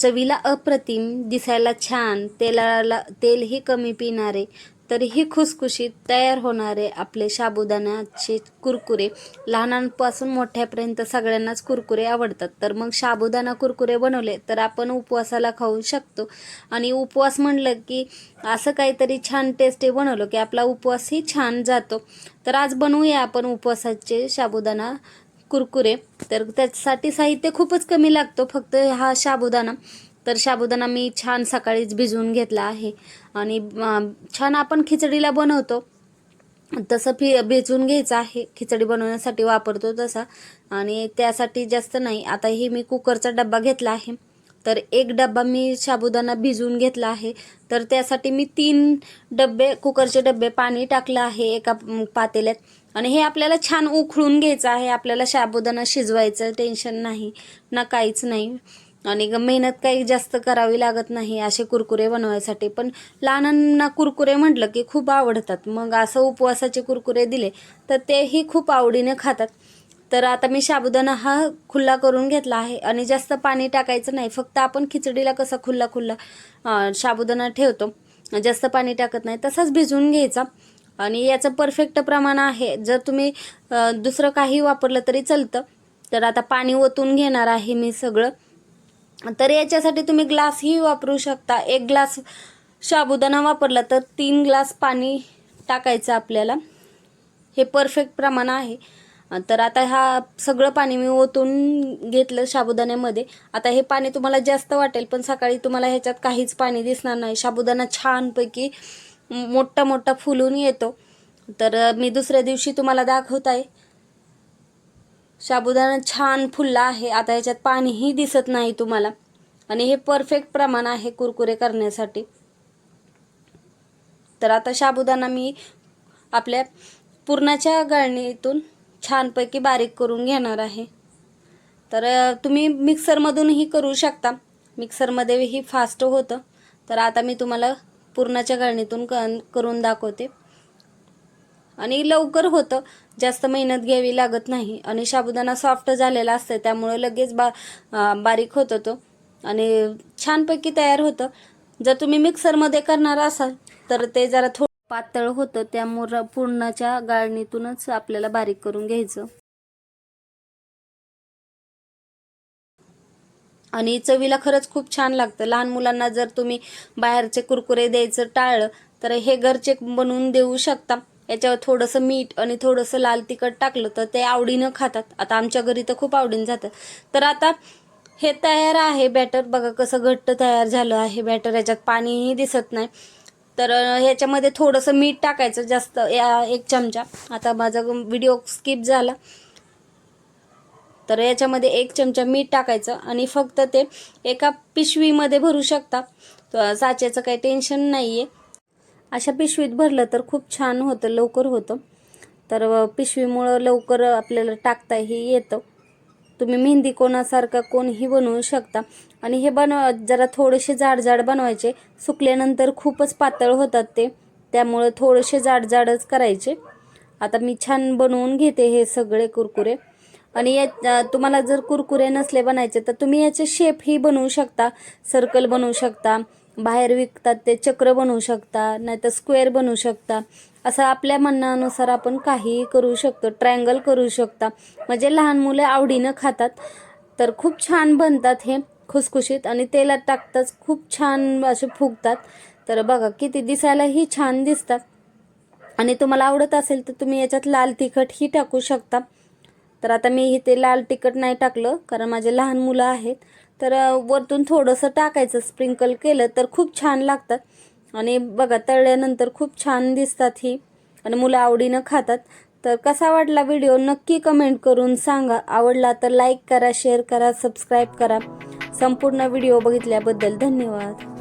चवीला अप्रतिम दिसायला छान तेलाला तेलही कमी पिणारे तरीही खुसखुशीत तयार होणारे आपले साबुदाण्याचे कुरकुरे. लहानांपासून मोठ्यापर्यंत सगळ्यांनाच कुरकुरे आवडतात. तर मग साबुदाणा कुरकुरे बनवले तर आपण उपवासाला खाऊ शकतो. आणि उपवास म्हणलं की असं काहीतरी छान टेस्टी बनवलं की आपला उपवासही छान जातो. तर आज बनवूया आपण उपवासाचे साबुदाणा कुरकुरे. तर त्यासाठी साहित्य खूपच कमी लागतो. फक्त हा साबुदाणा तर साबुदाणा मी छान सकाळीच भिजवून घेतला आहे. आणि छान आपण खिचडीला बनवतो. तसं फि भिजवून घ्यायचं आहे. खिचडी बनवण्यासाठी वापरतो तसा. आणि त्यासाठी जास्त नाही. आता ही मी कुकरचा डब्बा घेतला आहे. तर एक डब्बा मी साबुदाणा भिजवून घेतला आहे. तर त्यासाठी मी तीन डब्बे कुकरचे डब्बे पाणी टाकलं आहे एका पातेल्यात. आणि हे आपल्याला छान उखळून घ्यायचं आहे. आपल्याला साबुदाणा शिजवायचं टेन्शन नाही ना काहीच नाही. आणि मेहनत काही जास्त करावी लागत नाही असे कुरकुरे बनवायसाठी. पण लहानांना कुरकुरे म्हटलं की खूप आवडतात. मग असं उपवासाचे कुरकुरे दिले तर तेही खूप आवडीने खातात. तर आता मी साबुदाणा हा खुल्ला करून घेतला आहे आणि जास्त पाणी टाकायचं नाही. फक्त आपण खिचडीला कसा खुल्ला खुल्ला शाबुदाणा साबुदाणा ठेवतो. जास्त पाणी टाकत नाही तसाच भिजवून घ्यायचा. आणि याचं परफेक्ट प्रमाण आहे. जर तुम्ही दुसरं काही वापरलं तरी चालतं. तर आता पाणी ओतून घेणार आहे मी सगळं. तर याच्यासाठी तुम्ही ग्लासही वापरू शकता. एक ग्लास साबुदाणा वापरला तर तीन ग्लास पाणी टाकायचं आपल्याला. हे परफेक्ट प्रमाण आहे. तर आता हा सगळं पाणी मी ओतून घेतलं साबुदाण्यामध्ये. आता हे पाणी तुम्हाला जास्त वाटेल पण सकाळी तुम्हाला ह्याच्यात काहीच पाणी दिसणार नाही. साबुदाणा छानपैकी मोठा मोठा फुलून येतो. तर मी दुसऱ्या दिवशी तुम्हाला दाखवत आहे साबुदाणा छान फुलला आहे. आता ह्याच्यात पाणीही दिसत नाही तुम्हाला. आणि हे परफेक्ट प्रमाण आहे कुरकुरे करण्यासाठी. तर आता साबुदाणा मी आपल्या पुरणाच्या गाळणीतून छानपैकी बारीक करून घेणार आहे. तर तुम्ही मिक्सरमधूनही करू शकता. मिक्सरमध्येही फास्ट होतं. तर आता मी तुम्हाला पुरणाच्या गाळणीतून क करून दाखवते. आणि लवकर होतं. जास्त मेहनत घ्यावी लागत नाही. आणि साबुदाणा सॉफ्ट झालेला असतं त्यामुळे लगेच बा बारीक होतो तो. आणि छानपैकी तयार होतं. जर तुम्ही मिक्सरमध्ये करणार असाल तर ते जरा थोडं पातळ होतं त्यामुळं पूर्णाच्या गाळणीतूनच आपल्याला बारीक करून घ्यायचं. आणि चवीला खरंच खूप छान लागतं. लहान मुलांना जर तुम्ही बाहेरचे कुरकुरे द्यायचं टाळलं तर हे घरचे बनवून देऊ शकता. याच्यावर थोडंसं मीठ आणि थोडंसं लाल तिखट टाकलं तर ते आवडीनं खातात. आता आमच्या घरी तर खूप आवडीनं जातं. तर आता हे तयार आहे बॅटर. बघा कसं घट्ट तयार झालं आहे बॅटर. याच्यात पाणीही दिसत नाही. तर ह्याच्यामध्ये थोडंसं मीठ टाकायचं जास्त या एक चमचा. आता माझा व्हिडिओ स्किप झाला. तर याच्यामध्ये एक चमचा मीठ टाकायचं आणि फक्त ते एका पिशवीमध्ये भरू शकता. साचेचं काही टेन्शन नाही आहे अशा पिशवीत भरलं तर खूप छान होतं लवकर होतं. तर पिशवीमुळं लवकर आपल्याला टाकताही येतं. तुम्ही मेहंदी कोणासारखा कोणही बनवू शकता. आणि हे बनव जरा थोडेसे जाड जाड बनवायचे. सुकल्यानंतर खूपच पातळ होतात ते. त्यामुळं थोडेसे जाड जाडच करायचे. आता मी छान बनवून घेते हे सगळे कुरकुरे. आणि या तुम्हाला जर कुरकुरे नसले बनायचे तर तुम्ही याचे शेपही बनवू शकता. सर्कल बनवू शकता. बाहेर विकतात ते चक्र बनवू शकता नाहीतर स्क्वेअर बनवू शकता. असं आपल्या म्हणण्यानुसार आपण काहीही करू शकतो ट्रँगल करू शकता. म्हणजे लहान मुले आवडीनं खातात तर खूप छान बनतात हे खुसखुशीत आणि तेलात टाकताच खूप छान असे फुगतात. तर बघा किती दिसायलाही छान दिसतात. आणि तुम्हाला आवडत असेल तर तुम्ही याच्यात लाल तिखटही टाकू शकता. तर आता मी इथे लाल तिखट नाही टाकलं कारण माझे लहान मुलं आहेत. तर वरतून थोडंसं टाकायचं स्प्रिंकल केलं तर खूप छान लागतात. आणि बघा तळल्यानंतर खूप छान दिसतात ही. आणि मुलं आवडीनं खातात. तर कसा वाटला व्हिडिओ नक्की कमेंट करून सांगा. आवडला तर लाईक करा शेअर करा सबस्क्राईब करा. संपूर्ण व्हिडिओ बघितल्याबद्दल धन्यवाद.